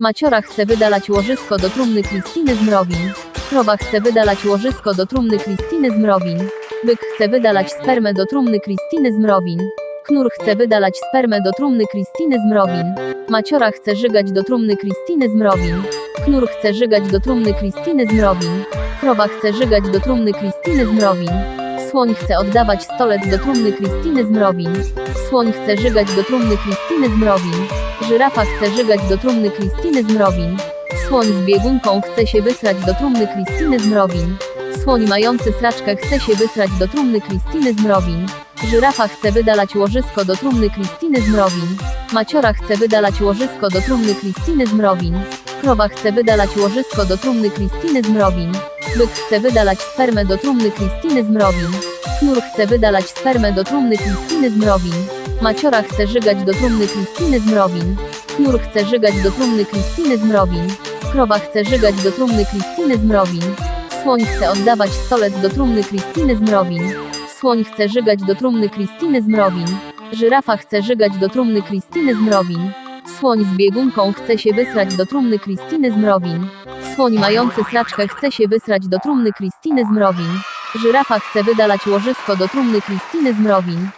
Maciora chce wydalać łożysko do trumny Kristiny z Mrowin. Krowa chce wydalać łożysko do trumny Kristiny z Mrowin. Byk chce wydalać spermę do trumny Kristiny z Mrowin. Knur chce wydalać spermę do trumny Kristiny z Mrowin. Maciora chce żygać do trumny Kristiny z Mrowin. Knur chce żygać do trumny Kristiny z Mrowin. Krowa chce żygać do trumny Kristiny z Mrowin. Słoń chce oddawać stolec do trumny Kristiny z. Słoń chce żygać do trumny Kristiny z. Żyrafa chce żygać do trumny Kristiny z. Słoń z biegunką chce się wysrać do trumny Kristiny z. Słoń mający sraczkę chce się wysrać do trumny Kristiny z. Żyrafa chce wydalać łożysko do trumny Kristiny z. Maciora chce wydalać łożysko do trumny Kristiny z. Krowa chce wydalać łożysko do trumny Kristiny z. Byk chce wydalać spermę do trumny Kristiny z Mrowin. Knur chce wydalać spermę do trumny Kristiny z Mrowin. Maciora chce żygać do trumny Kristiny z Mrowin. Knur chce żygać do trumny Kristiny z Mrowin. Krowa chce żygać do trumny Kristiny z Mrowin. Słoń chce oddawać stolec do trumny Kristiny z Mrowin. Słoń chce żygać do trumny Kristiny z Mrowin. Żyrafa chce żygać do trumny Kristiny z Mrowin. Słoń z biegunką chce się wysrać do trumny Kristiny z Mrowin. Słoń mający sraczkę chce się wysrać do trumny Kristiny z Mrowin. Żyrafa chce wydalać łożysko do trumny Kristiny z Mrowin.